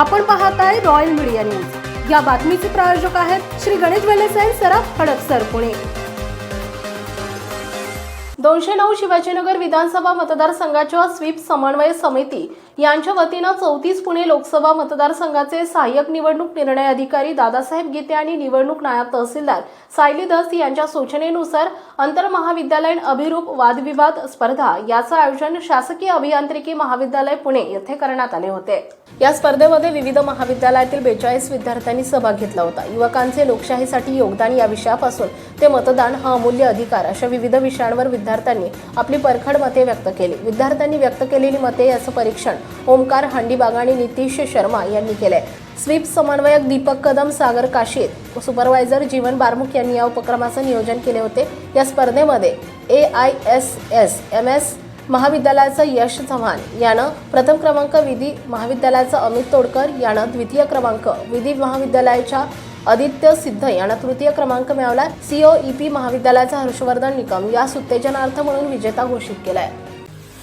आपण पाहत आहे रॉयल मीडिया न्यूज या बातमीचे प्रायोजक आहेत श्री गणेश वेलेसाई सराफ हडपसर पुणे. दोनशे नऊ शिवाजीनगर विधानसभा मतदारसंघाच्या स्वीप समन्वय समिती यांच्या वतीनं चौतीस पुणे लोकसभा मतदारसंघाचे सहाय्यक निवडणूक निर्णय अधिकारी दादासाहेब गीते आणि निवडणूक नायब तहसीलदार सायली दस यांच्या सूचनेनुसार आंतर महाविद्यालयीन अभिरूप वादविवाद स्पर्धा याचं आयोजन शासकीय अभियांत्रिकी महाविद्यालय पुणे येथे करण्यात आले होते. या स्पर्धेमध्ये विविध महाविद्यालयातील बेचाळीस विद्यार्थ्यांनी सहभाग घेतला होता. युवकांचे लोकशाहीसाठी योगदान या विषयापासून ते मतदान हा अमूल्य अधिकार अशा विविध विषयांवर विद्यार्थ्यांनी आपली परखड मते व्यक्त केली. विद्यार्थ्यांनी व्यक्त केलेली मते याचं परीक्षण ओमकार हांडीबाग आणि नितीश शर्मा यांनी केलंय. स्वीप समन्वयक दीपक कदम सागर काशीद सुपरवायझर जीवन बारमुख यांनी या उपक्रमाचं नियोजन केले होते. या स्पर्धेमध्ये A I S S M S महाविद्यालयाचं यश चव्हाण यानं प्रथम क्रमांक विधी महाविद्यालयाचं अमित तोडकर यानं द्वितीय क्रमांक विधी महाविद्यालयाच्या आदित्य सिद्ध यांना तृतीय क्रमांक मिळवला. सीओ महाविद्यालयाचा हर्षवर्धन निकम या उत्तेजनार्थ म्हणून विजेता घोषित केलाय.